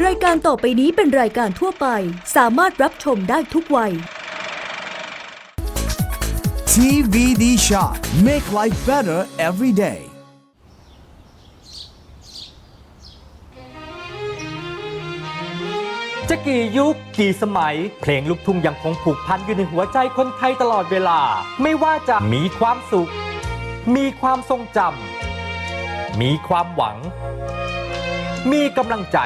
รายการต่อไปนี้เป็นรายการทั่วไป สามารถรับชมได้ทุกวัย TVD Shop. Make life better every day. จะกี่ยุคกี่สมัย เพลงลูกทุ่งยังคงผูกพันอยู่ในหัวใจคนไทยตลอดเวลา ไม่ว่าจะมีความสุข มีความทรงจำมีความหวัง มีกำลังใจ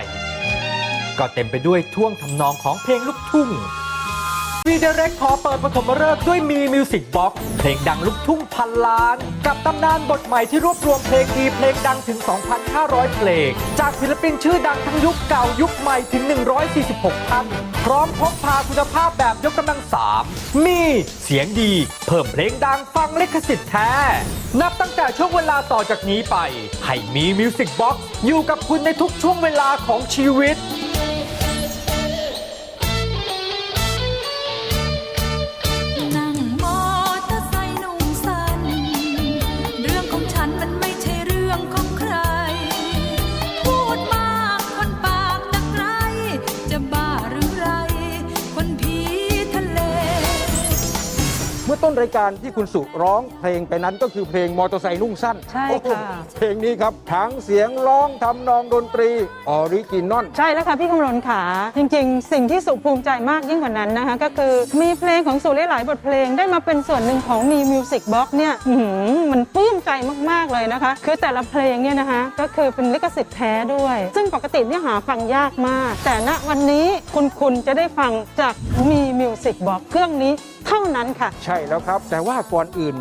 ก็เต็มไปด้วยท่วงทำนองของเพลงลูกทุ่งวีเดเร็กขอเปิดปฐมฤกษ์ด้วยมีมิวสิกบ็อกเพลงดังลูกทุ่งพันล้าน กับตำนานบทใหม่ที่รวบรวมเพลงดีเพลงดังถึง 2,500 เพลง จากศิลปินชื่อดังทั้งยุคเก่ายุคใหม่ถึง 146ท่านพร้อมพกพาคุณภาพแบบยกกำลังสามมีเสียงดี เพิ่มเพลงดังฟังลิขสิทธิ์แท้ นับตั้งแต่ช่วงเวลาต่อจากนี้ไป ให้มีมิวสิกบ็อกอยู่กับคุณในทุกช่วงเวลาของชีวิต รายการที่คุณสุร้องเพลงไปนั้นก็คือเพลงมอเตอร์ไซค์นุ่งสั้นใช่โอ้โหค่ะเพลงนี้ครับทั้งเสียงร้องทำนองดนตรีออริจินอล ใช่แล้วค่ะพี่คำรณค่ะจริงๆ สิ่งที่สุภูมิใจมากยิ่งกว่านั้นนะคะ ก็คือมีเพลงของสุหลายๆบทเพลงได้มาเป็นส่วนหนึ่งของมีมิวสิกบ็อกเนี่ยอื้อหือมันปลื้มใจมากๆเลยนะคะ คือแต่ละเพลงเนี่ยนะคะ ก็คือเป็นลิขสิทธิ์แท้ด้วย ซึ่งปกติเนี่ยหาฟังยากมาก แต่ณวันนี้คุณคุณจะได้ฟังจากมีมิวสิกบ็อกเครื่องนี้ เท่านั้นค่ะ ใช่แล้วครับ แต่ว่าก่อนอื่น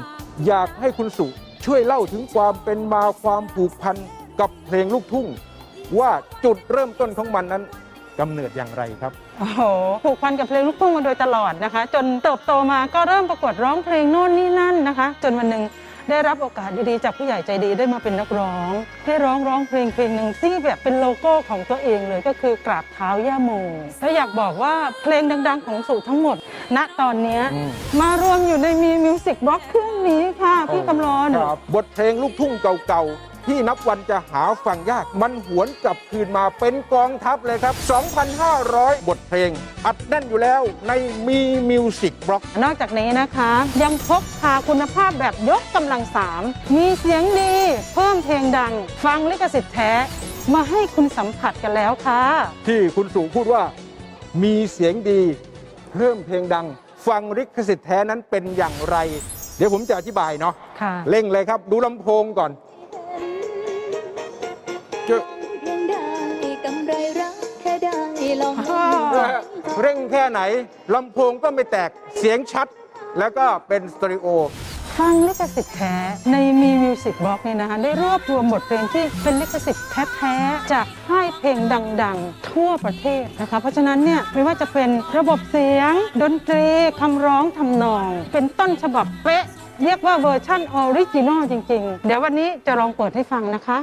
อยากให้คุณสุช่วยเล่าถึงความเป็นมาความผูกพันกับเพลงลูกทุ่ง ว่าจุดเริ่มต้นของมันนั้นกำเนิดอย่างไรครับ โอ้โหผูกพันกับเพลงลูกทุ่งมาโดยตลอดนะคะ จนเติบโตมาก็เริ่มประกวดร้องเพลงโน่นนี่นั่นนะคะ จนวันหนึ่ง ได้รับโอกาสดีๆจากผู้ใหญ่ใจดีได้มาเป็นนักร้อง ได้ร้องร้องเพลงเพลงหนึ่งที่แบบเป็นโลโก้ของตัวเองเลยก็คือกราบเท้าย่าโมแล้วอยากบอกว่าเพลงดัง ๆ ของสุทั้งหมด ณตอนเนี้ยอืมมารวมอยู่ในมีมิวสิกบล็อกเครื่องนี้ค่ะพี่กำรอนครับบทเพลงลูกทุ่งเก่าๆ ที่นับวันจะหาฟังยาก มันหวนกลับคืนมาเป็นกองทัพเลยครับ 2,500 บทเพลง อัดแน่นอยู่แล้วในมีมิวสิกบล็อก นอกจากนี้นะคะ ยังพกพาคุณภาพแบบยกกำลังสาม มีเสียงดี เพิ่มเพลงดัง ฟังลิขสิทธิ์แท้ มาให้คุณสัมผัสกันแล้วค่ะ ที่คุณสุพูดว่ามีเสียงดี เพิ่มเพลงดัง ฟังลิขสิทธิ์แท้นั้นเป็นอย่างไร เดี๋ยวผมจะอธิบายเนาะค่ะ เร่งเลยครับ ดูลำโพงก่อน เจอเพียงได้กำไรรักแค่ได้ลองอ่าเร่งแค่ไหนลำโพงก็ไม่แตกเสียงชัด แล้วก็เป็นสเตอริโอฟังลิขสิทธิ์แท้ในมีมิวสิกบล็อกเนี่ยนะคะได้รวบรวมบทเพลงที่เป็นลิขสิทธิ์แท้ๆจากค่ายเพลงดังๆ ทั่วประเทศนะคะเพราะฉะนั้นเนี่ยไม่ว่าจะเป็นระบบเสียง ดนตรีคำร้องทำนอง เป็นต้นฉบับเป๊ะ เรียกว่าเวอร์ชั่นออริจินอลจริงๆ เดี๋ยววันนี้จะลองเปิดให้ฟังนะคะ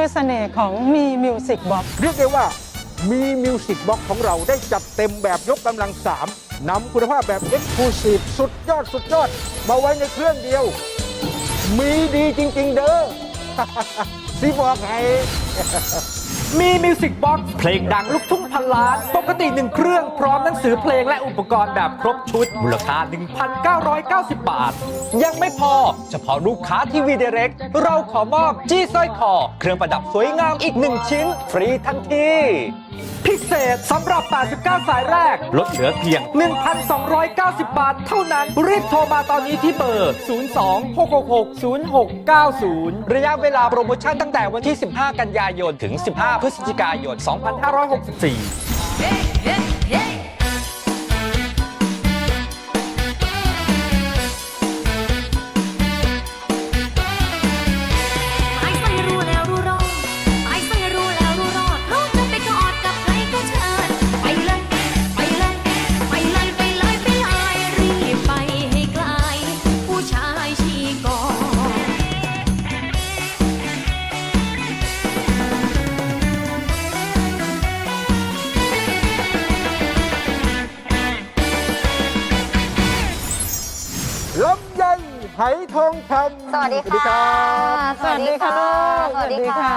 คือเสน่ห์ของมีมิวสิกบ็อกเรียกได้ว่ามีมิวสิกบ็อกของเราได้จัดเต็มแบบยกกำลังสามนำคุณภาพแบบเอ็กซ์คลูซีฟสุดยอดสุดยอด มาไว้ในเครื่องเดียว มีดีจริง ๆ เด้อสิบอกไงมีมิวสิกบ็อกซ์เพลงดังลูกทุ่งพันล้าน ปกติหนึ่งเครื่องพร้อมหนังสือเพลงและอุปกรณ์แบบครบชุด มูลค่า 1,990 บาท ยังไม่พอ เฉพาะลูกค้าที่วีเดเร็กเราขอมอบจี้สร้อยคอ เครื่องประดับสวยงามอีกหนึ่งชิ้น ฟรีทันที พิเศษสำหรับ 89 สายแรก ลดเหลือเพียง 1,290 บาทเท่านั้น รีบโทรมาตอนนี้ที่เบอร์ 02-666-0690 ระยะเวลาโปรโมชั่นตั้งแต่วันที่ 15 กันยายน ถึง 15 พฤศจิกายน 2564 วัสดีค่ะสวัสดีค่ะลูกสวัสดีค่ะ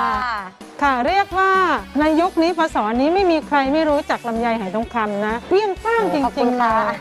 ค่ะเรียกว่าในยุคนี้พศนี้ไม่มีใครไม่รู้จักลำไยไหทองคำนะเปรี้ยงป้างจขอบคุริงณๆเลค่ะย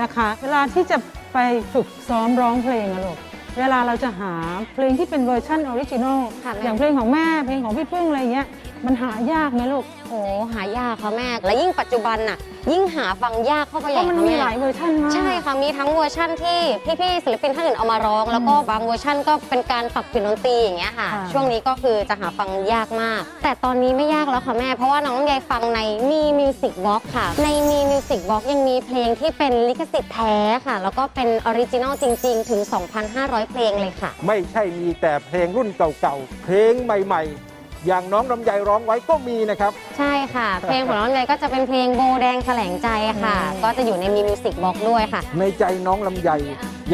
นะคะ เวลาที่จะไปฝึกซ้อมร้องเพลงอะลูกเวลาเราจะหาเพลงที่เป็นเวอร์ชันออริจินอลค่ะแม่อย่างเพลงของแม่เพลงของพี่พึ่งอะไรเงี้ยมันหายากไหมลูกโอ้หายากค่ะแม่ และยิ่งปัจจุบันน่ะ ยิ่งหาฟังยากเข้าไปเพใหญ่ราะมันค่ะมีแม่หลายเวอร์ชันมากใช่ค่ะมีทั้งเวอร์ชั่นที่พี่ๆศิลปินท่านอื่นเอามาร้อง แล้วก็บางเวอร์ชั่นก็เป็นการปรับเปลี่ยนดนตรีอย่างเงี้ยค่ะ ค่ะ ช่วงนี้ก็คือจะหาฟังยากมาก แต่ตอนนี้ไม่ยากแล้วค่ะแม่ เพราะว่าน้องลำไยฟังในมีมิวสิกบล็อกค่ะ ในมีมิวสิกบล็อกยังมีเพลงที่เป็นลิขสิทธิ์แท้ค่ะ แล้วก็เป็นออริจินอลจริง ๆ ถึง 2,500 เพลงเลยค่ะ ไม่ใช่มีแต่เพลงรุ่นเก่าๆ เพลงใหม่ๆ อย่างน้องลำไยร้องไว้ก็มีนะครับ ใช่ค่ะ เพลงของน้องลำไยก็จะเป็นเพลงโบแดงแถลงใจค่ะ ก็จะอยู่ในมีมิวสิกบล็อกด้วยค่ะ ในใจน้องลำไย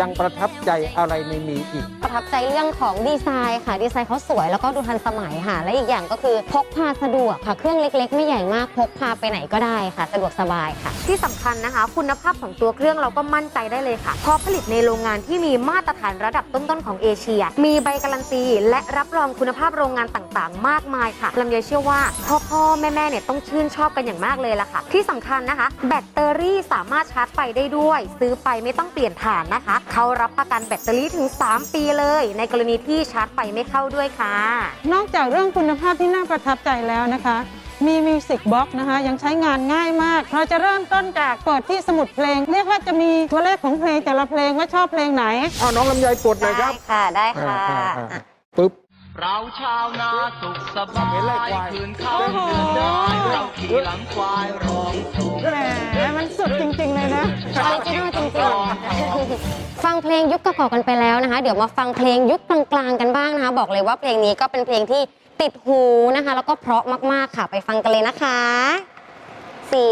ยังประทับใจอะไรในมีอีก ประทับใจเรื่องของดีไซน์ค่ะ ดีไซน์เขาสวยแล้วก็ดูทันสมัยค่ะ และอีกอย่างก็คือพกพาสะดวกค่ะ เครื่องเล็ก ๆ ไม่ใหญ่มาก พกพาไปไหนก็ได้ค่ะ สะดวกสบายค่ะ ที่สำคัญนะคะ คุณภาพของตัวเครื่องเราก็มั่นใจได้เลยค่ะเพราะผลิตในโรงงานที่มีมาตรฐานระดับต้นๆของเอเชีย มีใบการันตี และรับรองคุณภาพโรงงานต่างๆ มากมายค่ะลำไยเชื่อว่าพ่อพ่อๆแม่ๆเนี่ยต้องชื่นชอบกันอย่างมากเลยล่ะค่ะ ที่สำคัญนะคะ แบตเตอรี่สามารถชาร์จไฟได้ด้วย ซื้อไปไม่ต้องเปลี่ยนฐานนะคะเขารับประกันแบตเตอรี่ถึง 3 ปีเลย ในกรณีที่ชาร์จไฟไม่เข้าด้วยค่ะ นอกจากเรื่องคุณภาพที่น่าประทับใจแล้วนะคะ มีมิวสิกบ็อกนะคะ ยังใช้งานง่ายมาก เราจะเริ่มต้นจากเปิดที่สมุดเพลง เรียกว่าจะมีตัวเลขของเพลงแต่ละเพลงว่าชอบเพลงไหน เอาน้องลำไยกดหน่อยครับได้ค่ะ ได้ค่ะ อ่าอ่าอ่าปึ๊บ เราชาวนาสุขสบาเห็นเลยยควายคืนข้าวเดือนได้เราขี่หลังควายร้องโชว์แหมมันสุดจริง ๆ เลยนะออริจินอลจริงๆ ฟังเพลงยุคเก่าๆกันไปแล้วนะคะ เดี๋ยวมาฟังเพลงยุคกลางๆกันบ้างนะคะ บอกเลยว่าเพลงนี้ก็เป็นเพลงที่ติดหูนะคะ แล้วก็เพราะมากๆค่ะไปฟังกันเลยนะคะ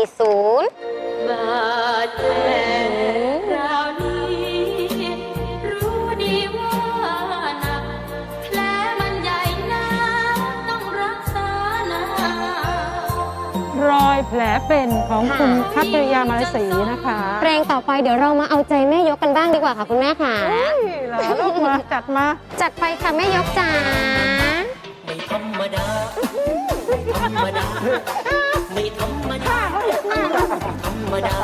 40บาดแผลครา รอยแผลเป็นของคุณพัทริยามาลศรีนะคะเพลงต่อไปเดี๋ยวเรามาเอาใจแม่ยกกันบ้างดีกว่าค่ะคุณแม่ค่ะเฮ้ยเหรอลูกมาจัดมา จัดไปค่ะแม่ยกจ๋าไม่ธรรมดาธรรมดาไม่ธรรมดาธรรมดา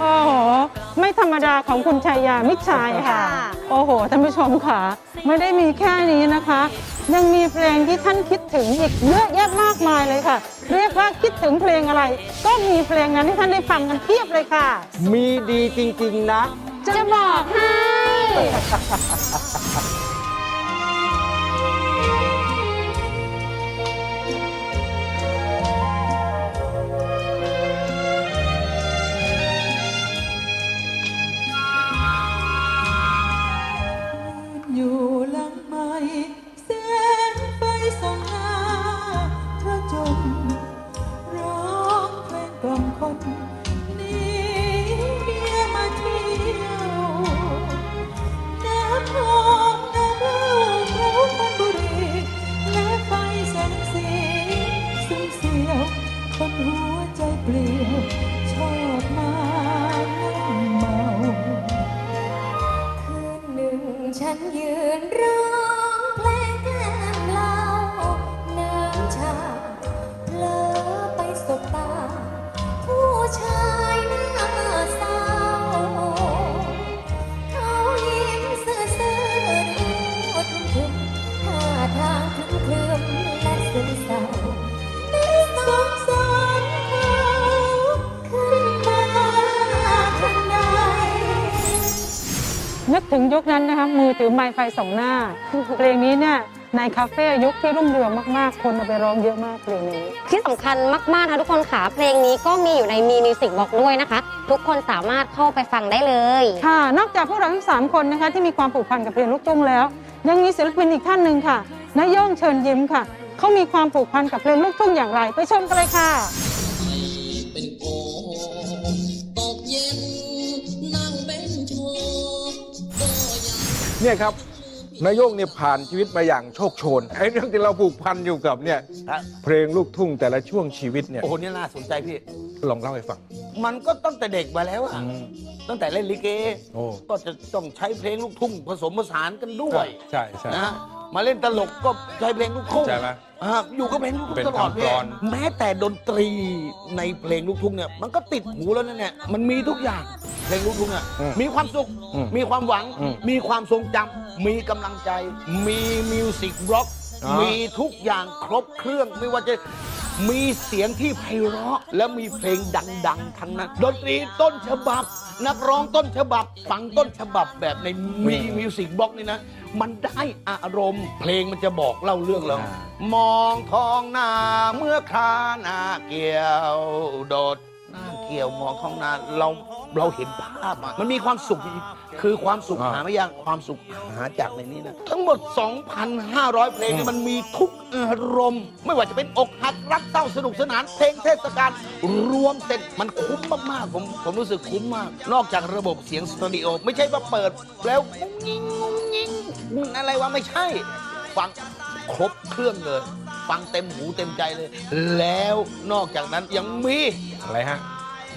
โอ้โหไม่ธรรมดาของคุณชัยยามิตรชัยค่ะ โอ้โหท่านผู้ชมค่ะ ไม่ได้มีแค่นี้นะคะ ยังมีเพลงที่ท่านคิดถึงอีกเยอะแยะมากมายเลยค่ะ เรียกว่าคิดถึงเพลงอะไร ก็มีเพลงนั้นที่ท่านได้ฟังกันเพียบเลยค่ะ มีดีจริง ๆ นะ จะบอกให้ ยุคนั้นนะคะมือถือไมค์ไฟสองหน้า เพลงนี้เนี่ยในคาเฟ่ยุคที่รุ่งเรืองมาก ๆ คนเอาไปร้องเยอะมากเพลงนี้ ที่สำคัญมากๆนะทุกคนค่ะเพลงนี้ก็มีอยู่ในมีมิวสิกบอกด้วยนะคะ ทุกคนสามารถเข้าไปฟังได้เลย ค่ะ นอกจากพวกเราทั้งสามคนนะคะที่มีความผูกพันกับเพลงลูกทุ่งแล้ว ยังมีศิลปินอีกท่านหนึ่งค่ะนายโย่งเชิญยิ้มค่ะเขามีความผูกพันกับเพลงลูกทุ่งอย่างไร ไปชมกันเลยค่ะ เป็นโชว์ก็ยังเนี่ยครับนายโยงเนี่ยผ่านชีวิตมาอย่างโชคโชนไอ้เรื่องที่เราผูกพันอยู่กับเนี่ยฮะ เพลงลูกทุ่งแต่ละช่วงชีวิตเนี่ยโอ้โหนี่น่าสนใจพี่ ลองเล่าให้ฟัง มันก็ตั้งแต่เด็กมาแล้วอะอืมตั้งแต่เล่นลิเก โอ้ ก็จะต้องใช้เพลงลูกทุ่งผสมผสานกันด้วยใช่ใช่ นะมาเล่นตลกก็ใช้เพลงลูกทุ่งใช่ไหม อ่าอยู่กับเพลงลูกทุ่เป็นงตลอดคำเพกลลองนแม้แต่ดนตรีในเพลงลูกทุ่งเนี่ยมันก็ติดหูแล้วนั่นเนี่ยมันมีทุกอย่างเพลงลูกทุ่งอะอืมมีความสุข อืมมีความหวัง อืมมีความทรงจำมีกำลังใจ มีมิวสิกบล็อก อ่ามีมีทุกอย่างครบเครื่องไม่ว่าจะ มีเสียงที่ไพเราะและมีเพลงดัง ๆ ทั้งนั้น ดนตรีต้นฉบับ นักร้องต้นฉบับ ฟังต้นฉบับแบบในมีมิวสิกบล็อกนี่นะ มันได้อารมณ์ เพลงมันจะบอกเล่าเรื่องเรามองท้องนาเมื่อคราหนาเกี่ยว โดดหน้าเกี่ยวมองท้องนาเรา เราเห็นภาพอะมันมีความสุข คือความสุขอ่าหาไม่ยากความสุขหาจากในนี้นะทั้งหมด 2,500 เพลงเนี่ยมันมีทุกอารมณ์ ไม่ว่าจะเป็นอกหักรักเศร้าสนุกสนาน เพลงเทศกาลรวมเสร็จมันคุ้มมากๆผมผมรู้สึกคุ้มมาก นอกจากระบบเสียงสตูดิโอ ไม่ใช่ว่าเปิดแล้วงุ้งยิงงุ้งยิงอะไรวะไม่ใช่ ฟังครบเครื่องเลย ฟังเต็มหูเต็มใจเลย แล้วนอกจากนั้นยังมีอะไรฮะ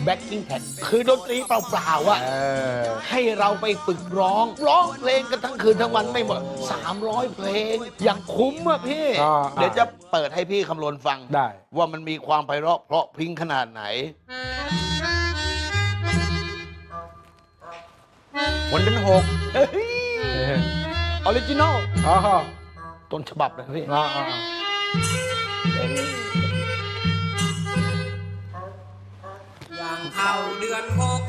แบ็กกิ้งแท็กคือดนตรีเปล่าๆอะเออให้เราไปฝึกร้อง ร้องเพลงกันทั้งคืนทั้งวันไม่หมด 300 เพลง อย่างคุ้มอะพี่ อ่า เดี๋ยวจะเปิดให้พี่คำรณฟัง ได้ ว่ามันมีความไพเราะเพราะพริ้งขนาดไหน วันเป็นหกออริจินอล อ๋อต้นฉบับนะพี่อ๋ออ๋ออย่าง เข้าเดือนหก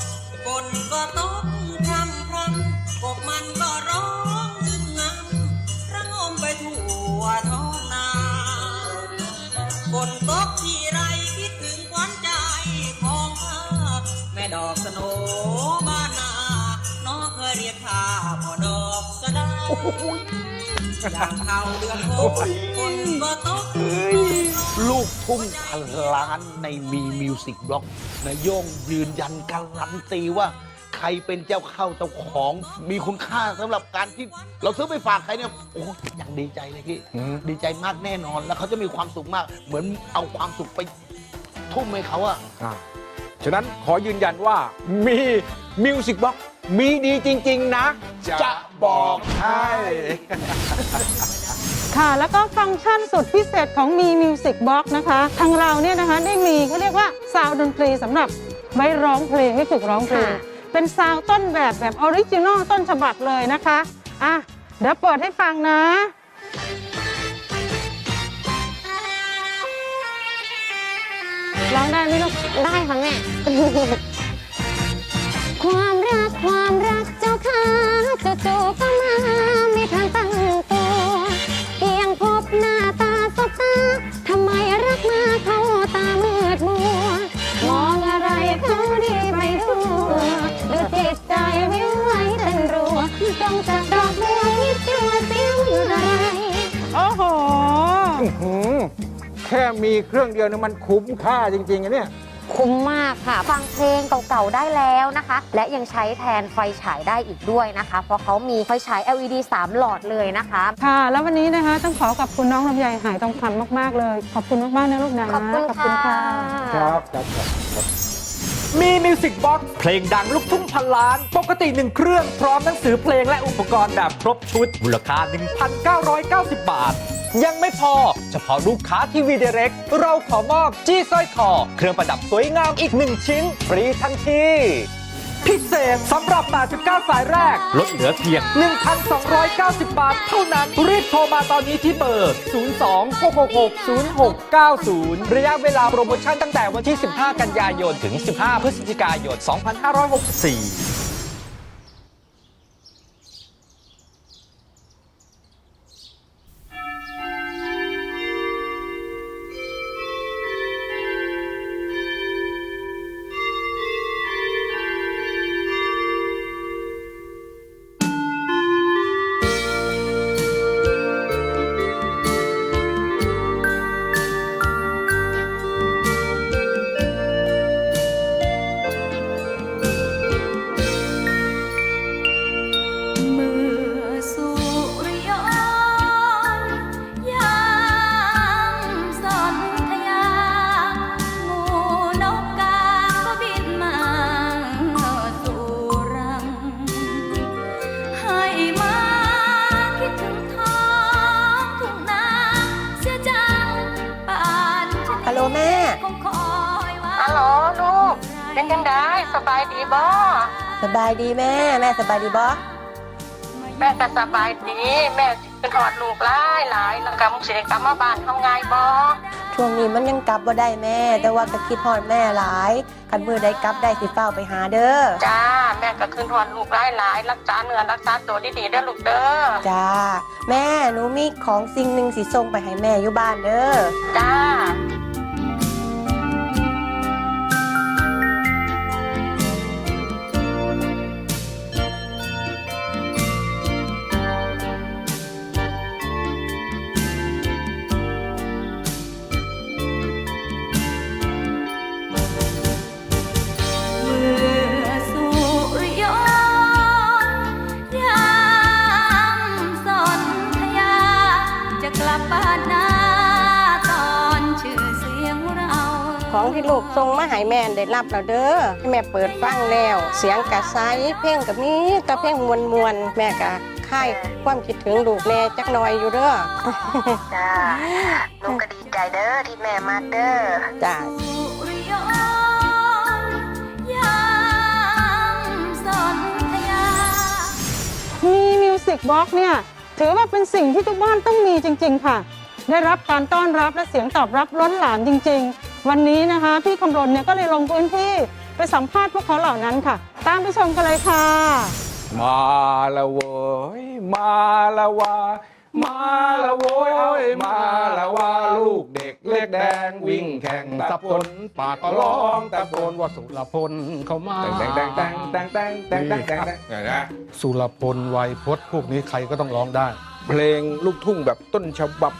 ฝนก็ตกพรำพรำกบมันก็ร้องงำระงมไปทั่วท้องนาฝนตกที่ไรคิดถึงขวัญใจของข้าแม่ดอกสโนบ้านนา น้องเคยเรียกข้าพ่อดอกสะดา อย่างเข้าเดือนหกฝนก็ตก ลูกทุ่งพันล้านในมีมิวสิกบล็อกนายโย่งยืนยันการันตีว่า ใครเป็นเจ้าเข้าเจ้าของมีคุณค่าสำหรับการที่เราซื้อไปฝากใครเนี่ยโอ้ยอย่างดีใจเลยพี่อืมดีใจมากแน่นอน แล้วเขาจะมีความสุขมาก เหมือนเอาความสุขไปทุ่มให้เขาอะอะฉะนั้นขอยืนยันว่ามีมิวสิกบ็อกมีดีจริง ๆ นะ จะ บอกให้ ค่ะ แล้วก็ฟังก์ชันสุดพิเศษของมี Music Box นะคะ ทางเราเนี่ยนะคะได้มีเขาเรียกว่าซาวด์ดนตรีสำหรับไว้ร้องเพลงให้ฝึกร้องเพลง ค่ะ เป็นซาวด์ต้นแบบแบบออริจินอลต้นฉบับเลยนะคะ อะ เดี๋ยวเปิดให้ฟังนะ ร้องได้ไหมลูก ได้ค่ะแม่ ความรักความรักเจ้าค่ะ จู่ๆก็มาไม่ทันตั้งตัวเพียงพบหน้าตาสบตาทำไมรักมาเข้าตามืดมัว มองอะไรเขาดีไปทั่วดูจิตใจวิวไหวเต้นรัวจ้องจากดอกบัวคิดจัวเสียงอะไรโอ้โหหืมแค่มีเครื่องเดียวเนี่ยมันคุ้มค่าจริงๆอะเนี่ย คุ้มมากค่ะ ฟังเพลงเก่าๆได้แล้วนะคะ และยังใช้แทนไฟฉายได้อีกด้วยนะคะ เพราะเขามีไฟฉาย LED 3 หลอดเลยนะคะ ค่ะ แล้ววันนี้นะคะต้องขอขอบคุณน้องลำไยหายทองคำมากๆเลย ขอบคุณมากๆนะลูกนะขอบคุณค่ะครับครับครับมีมิวสิกบ็อกเพลงดังลูกทุ่งพันล้าน ปกติหนึ่งเครื่องพร้อมหนังสือเพลงและอุปกรณ์แบบครบชุด มูลค่า 1,990 บาท ยังไม่พอ เฉพาะลูกค้าทีวีเดเร็กเราขอมอบจี้สร้อยคอ เครื่องประดับสวยงามอีก1ชิ้น ฟรีทันทีพิเศษสำหรับ 89 สายแรก ลดเหลือเพียง 1,290 บาท เท่านั้น รีบโทรมาตอนนี้ที่เบอร์ 02-666-0690 ระยะเวลาโปรโมชั่นตั้งแต่วันที่ 15 กันยายน ถึง 15 พฤศจิกายน 2564 เป็นยังไงสบายดีบ่สบายดีแม่ แม่สบายดีบ่แม่ก็สบายดี แม่เป็นหอดลูกหลายหลายแล้วก็มึงสิได้กลับมาบ้านทำไงบ่ช่วงนี้มันยังกลับบ่ได้แม่ แต่ว่าก็คิดฮอดแม่หลายคันมือได้กลับได้สิเฝ้าไปหาเด้อจ้าแม่ก็คืนหอดลูกหลายหลายรักษาเนื้อรักษาตัวดีๆเด้อลูกเด้อจ้า แม่หนูมีของสิ่งหนึ่งสิส่งไปให้แม่อยู่บ้านเด้อจ้า ของที่ลูกส่งมาให้แม่ได้รับแล้วเด้อให้แม่เปิดฟังแล้ว เสียงกะไซเพลงกับนี้ตะเพลงมวนมวนๆแม่กะค่ายความคิดถึงลูกแน่จักหน่อยอยู่เด้อจ้าลูกก็ดีใจเด้อที่แม่มาเด้อจ้าสุริยนต์ยามสนธยามีมิวสิกบ็อกเนี่ย ถือว่าเป็นสิ่งที่ทุกบ้านต้องมีจริง ๆ ค่ะ ได้รับการต้อนรับและเสียงตอบรับล้นหลามจริง ๆ วันนี้นะคะพี่คำรณเนี่ยก็เลยลงพื้นที่ไปสัมภาษณ์พวกเขาเหล่านั้นค่ะ ตามไปชมกันเลยค่ะ มาละเว้ยมาละวามาละโว้ยมาละวาลูกเด็กเล็กแดงวิ่งแข่งตะพนปากก็ร้องตะโพนว่าสุรพลเขามาแตงแตงแตงแตงแตงแตงแตงแตงแตงแตงนะสุรพลไวยพจน์พวกนี้ใครก็ต้องร้องได้ เพลงลูกทุ่งแบบต้นฉบับ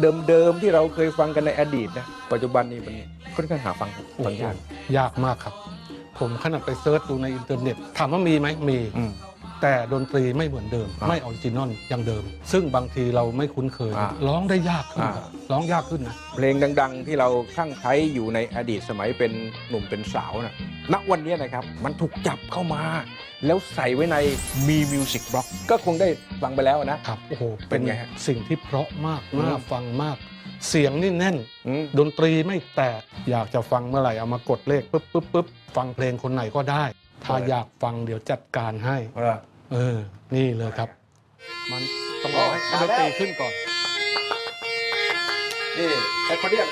เดิมๆที่เราเคยฟังกันในอดีตนะปัจจุบันนี้มันค่อนข้างหาฟังฟังยากยากมากครับ ผมขนาดไปเซิร์ชดูในอินเทอร์เน็ต ถามว่ามีไหมมีอืม แต่ดนตรีไม่เหมือนเดิมอ่าไม่ออริจินอลอย่างเดิม ซึ่งบางทีเราไม่คุ้นเคย อ่าร้องได้ยากขึ้นอ่า ครับร้องยากขึ้นนะ เพลงดัง ๆ ที่เราข้างใช้อยู่ในอดีตสมัยเป็นหนุ่มเป็นสาวนะณวันนี้นะครับ มันถูกจับเข้ามา แล้วใส่ไว้ในมีมิวสิกบล็อกก็คงได้ฟังไปแล้วนะ ครับโอ้โหเป็นไงฮะสิ่งที่เพราะมากอืม น่าฟังมาก เสียงนี่แน่น อืม ดนตรีไม่แตก อยากจะฟังเมื่อไหร่เอามากดเลขปุ๊บปุ๊บปุ๊บฟังเพลงคนไหนก็ได้ ถ้าอยากฟังเดี๋ยวจัดการให้ เออ เออ นี่เลยครับ มันต้องรอให้มาดนแล้วตรีขึ้นก่อนนี่ไอ้คนเนี้ย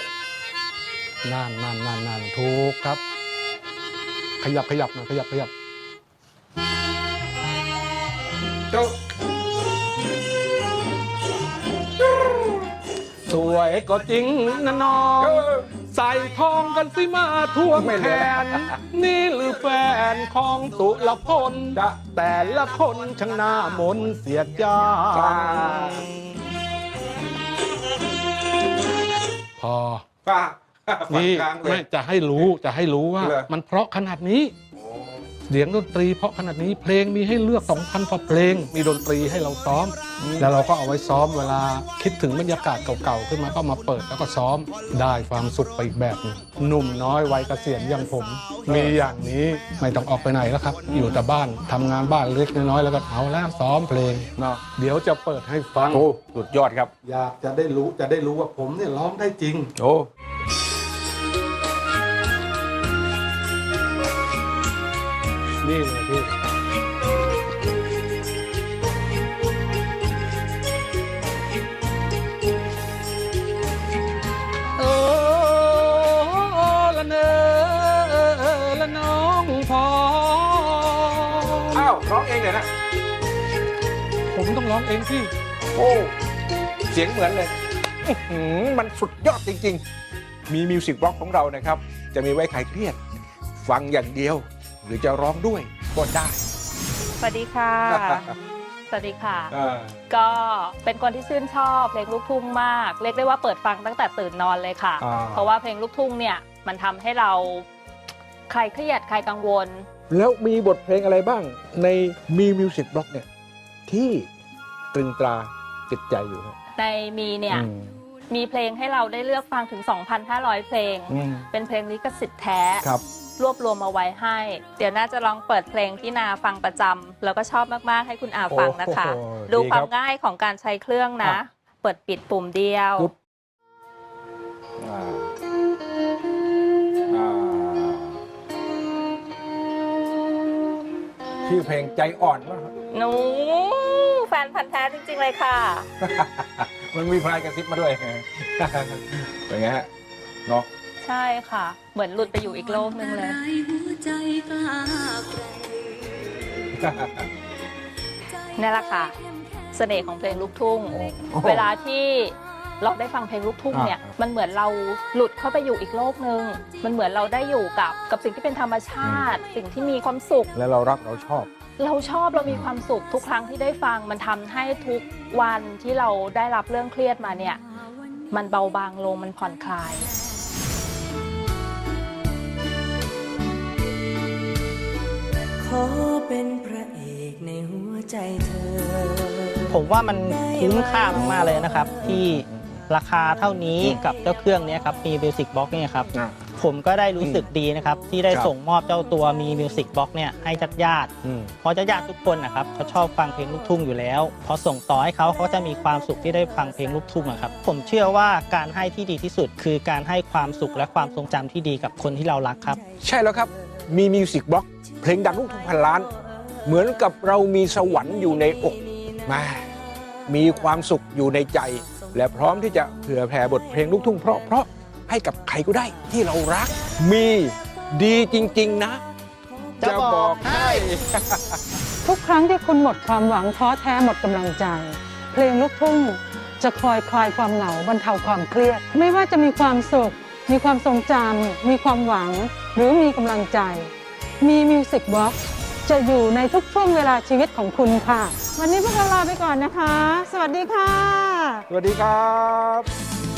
นานนานนานนานถูกครับ ขยับขยับหนะขยับขยับเจ้าสวยก็จริงนะน้อง ใส่ทองกันสิมาท่วมไม่แขเหลือนนี่หรือแฟนของสุรพลจ้ะแต่ละคนช่างหน้ามนต์เสียจาจ้าพอป้านี่กลางเลไม่ยจะให้รู้จะให้รู้ว่าเหรอมันเพราะขนาดนี้ เสียงดนตรีเพราะขนาดนี้เพลงมีให้เลือก 2,000กว่าเพลง มีดนตรีให้เราซ้อม แล้วเราก็เอาไว้ซ้อมเวลาคิดถึงบรรยากาศเก่าๆ ขึ้นมาก็มาเปิดแล้วก็ซ้อมได้ความสุขไปอีกแบบหนึงหนุ่มน้อยวัยเกษียณอย่างผม มีอย่างนี้ไม่ต้องออกไปไหนแล้วครับ อยู่แต่บ้านทำงานบ้านเล็กน้อยๆแล้วก็เอาแล้วซ้อมเพลง เนาะเดี๋ยวจะเปิดให้ฟัง โอ้สุดยอดครับ อยากจะได้รู้จะได้รู้ว่าผมเนี่ยร้องได้จริง โอ้ นี่เลยพี่โอ้ละเนอละน้องพออ้าวร้องเองเลยนะ ผมต้องร้องเองพี่โอ้เสียงเหมือนเลยอื้อหือมันสุดยอดจริง ๆ มีมิวสิกบล็อกของเรานะครับ จะมีไว้คลายเครียด ฟังอย่างเดียว หรือจะร้องด้วยก็ได้สวัสดีค่ะ สวัสดีค่ะอ่าก็เป็นคนที่ชื่นชอบเพลงลูกทุ่งมาก เรียกได้ว่าเปิดฟังตั้งแต่ตื่นนอนเลยค่ะ อ่าเพราะว่าเพลงลูกทุ่งเนี่ยมันทำให้เราคลายเครียดคลายกังวล แล้วมีบทเพลงอะไรบ้างในมีมิวสิกบล็อกเนี่ยที่ตรึงตราติดใจอยู่ครับในมีเนี่ยอืมมีเพลงให้เราได้เลือกฟังถึง 2,500 เพลง อืมเป็นเพลงลิขสิทธิ์แท้ ครับ รวบรวมมาไว้ให้ เดี๋ยวน่าจะลองเปิดเพลงที่นาฟังประจำแล้วก็ชอบมาก ๆ ให้คุณอาฟังนะคะ โอ้โหดูดีความรับง่ายของการใช้เครื่องนะ อะ เปิดปิดปุ่มเดียวปึ๊บอ่าอ่าชื่อเพลงใจอ่อนมากหนูแฟนพันธ์แท้จริง ๆ เลยค่ะ มันมีพลายกระซิบมาด้วย เป็นไงฮะเนาะ ใช่ค่ะ เหมือนหลุดไปอยู่อีกโลกนึงเลยนี่แหละค่ะ เสน่ห์ของเพลงลูกทุ่ง โอ้โห เวลาที่เราได้ฟังเพลงลูกทุ่งเนี่ย อ่ามันเหมือนเราหลุดเข้าไปอยู่อีกโลกนึงมันเหมือนเราได้อยู่กับกับสิ่งที่เป็นธรรมชาติ สิ่งที่มีความสุข แล้วเรารักเราชอบ เราชอบเรามีความสุขทุกครั้งที่ได้ฟัง มันทำให้ทุกวันที่เราได้รับเรื่องเครียดมาเนี่ย มันเบาบางลงมันผ่อนคลาย อเป็นพระเอกในหัวใจเธอ ผมว่ามันคุ้มค่ามากๆเลยนะครับ ที่ราคาเท่านี้กับเจ้าเครื่องเนี้ยครับมี Music Box เนี่ยครับ อ่า ผมก็ได้รู้สึกดีนะครับ ที่ได้ครับส่งมอบเจ้าตัวมี Music Box เนี่ยให้ญาติญาติๆอืมเพราะญาติญาติๆทุกคนนะครับเขาชอบฟังเพลงลูกทุ่งอยู่แล้วพอส่งต่อให้เขาเขาจะมีความสุขที่ได้ฟังเพลงลูกทุ่งอะครับผมเชื่อว่าการให้ที่ดีที่สุด คือการให้ความสุขและความทรงจำที่ดีกับคนที่เรารักครับ ใช่แล้วครับมีมิวสิกบล็อกเพลงดังลูกทุ่งพันล้าน เหมือนกับเรามีสวรรค์อยู่ในอกมามีความสุขอยู่ในใจ และพร้อมที่จะเผื่อแผ่บทเพลงลูกทุ่งเพราะๆ ให้กับใครก็ได้ที่เรารัก มีดีจริง ๆ นะ จะบอกให้ ทุกครั้งที่คุณหมดความหวังท้อแท้หมดกำลังใจ เพลงลูกทุ่งจะคอยคลายความเหงาบรรเทาความเครียด ไม่ว่าจะมีความสุข มีความทรงจำมีความหวัง หรือมีกำลังใจ มีมิวสิกบ็อกจะอยู่ในทุกช่วงเวลาชีวิตของคุณค่ะ วันนี้พวกเราลาไปก่อนนะคะ สวัสดีค่ะ สวัสดีครับ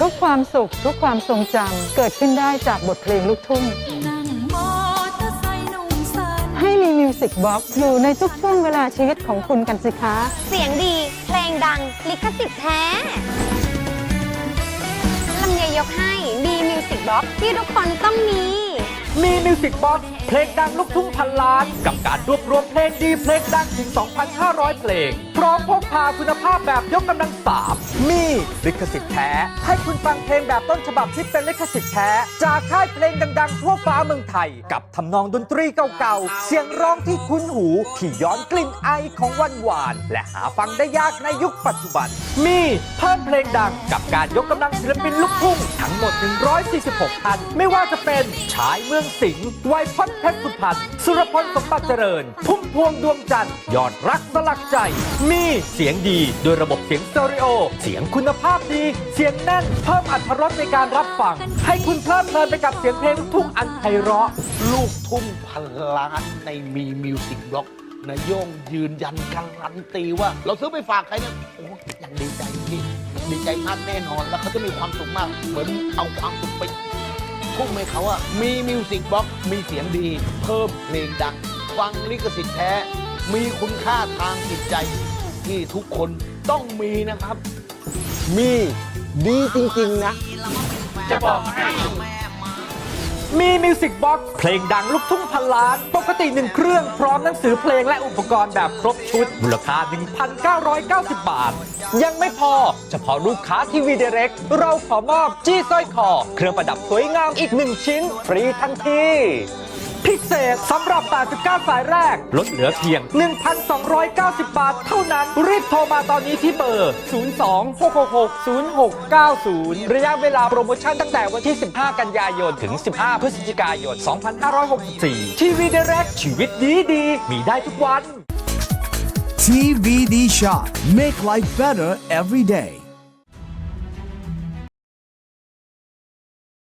ทุกความสุข ทุกความทรงจำเกิดขึ้นได้จากบทเพลงลูกทุ่งนั่งมอเตอร์ไซค์หนุ่มสันให้มีมิวสิกบ็อกอยู่ในทุกช่วงเวลาชีวิตของคุณกันสิคะ เสียงดี เพลงดัง ลิขสิทธิ์แท้ลำไยยกให้มีมิวสิกบ็อกที่ทุกคนต้องมีมีมิวสิกบ็อกเพลงดังลูกทุ่งพันล้าน กับการรวบรวมเพลงดีเพลงดังถึง 2,500 เพลง พร้อมพกพาคุณภาพแบบยกกำลังสามมีลิขสิทธิ์แท้ ให้คุณฟังเพลงแบบต้นฉบับที่เป็นลิขสิทธิ์แท้ จากค่ายเพลงดังๆ ทั่วฟ้าเมืองไทย กับทำนองดนตรีเก่าๆ เสียงร้องที่คุ้นหู ที่ย้อนกลิ่นไอของวันหวาน และหาฟังได้ยากในยุคปัจจุบัน มีเพิ่มเพลงดังกับการยกกำลังศิลปินลูกทุ่งทั้งหมด 146ท่านไม่ว่าจะเป็นชายเมืองสิงห์ไวยพจน์เพชรสุพรรณสุรพลสมบัติเจริญ พุ่มพวงดวงจันทร์ยอดรักสลักใจ มีเสียงดีโดยระบบเสียงสเตอริโอ เสียงคุณภาพดี เสียงแน่น เพิ่มอรรถรสในการรับฟัง ให้คุณเพลิดเพลินไปกับเสียงเพลงลูกทุ่งอันไพเราะ ลูกทุ่งพันล้านในมีมิวสิกบล็อกนายโย่งยืนยันการันตีว่า เราซื้อไปฝากใครเนี่ยโอ้ยังดีใจพี่ดีใจมากแน่นอน แล้วเขาจะมีความสุขมาก เหมือนเอาความสุขไป ทุ่มให้เขาอะมีมิวสิกบล็อกมีเสียงดี เพิ่มเพลงดัง ฟังลิขสิทธิ์แท้ มีคุณค่าทางจิตใจ ที่ทุกคนต้องมีนะครับ มีดีจริง ๆ นะ จะบอกให้ มีมิวสิกบ็อกซ์เพลงดังลูกทุ่งพันล้าน ปกติหนึ่งเครื่องพร้อมหนังสือเพลงและอุปกรณ์แบบครบชุด มูลค่า 1,990 บาท ยังไม่พอ เฉพาะลูกค้าทีวีเดเร็กเราขอมอบจี้สร้อยคอ เครื่องประดับสวยงามอีกหนึ่งชิ้น ฟรีทันที พิเศษสำหรับ 89 สายแรก ลดเหลือเพียง 1,290 บาทเท่านั้น รีบโทรมาตอนนี้ที่เบอร์ 02-666-0690 ระยะเวลาโปรโมชั่นตั้งแต่วันที่ 15 กันยายน ถึง 15 พฤศจิกายน 2564 ทีวีเดเร็กชีวิตดีดีๆมีได้ทุกวัน TVD Shop. Make life better every day.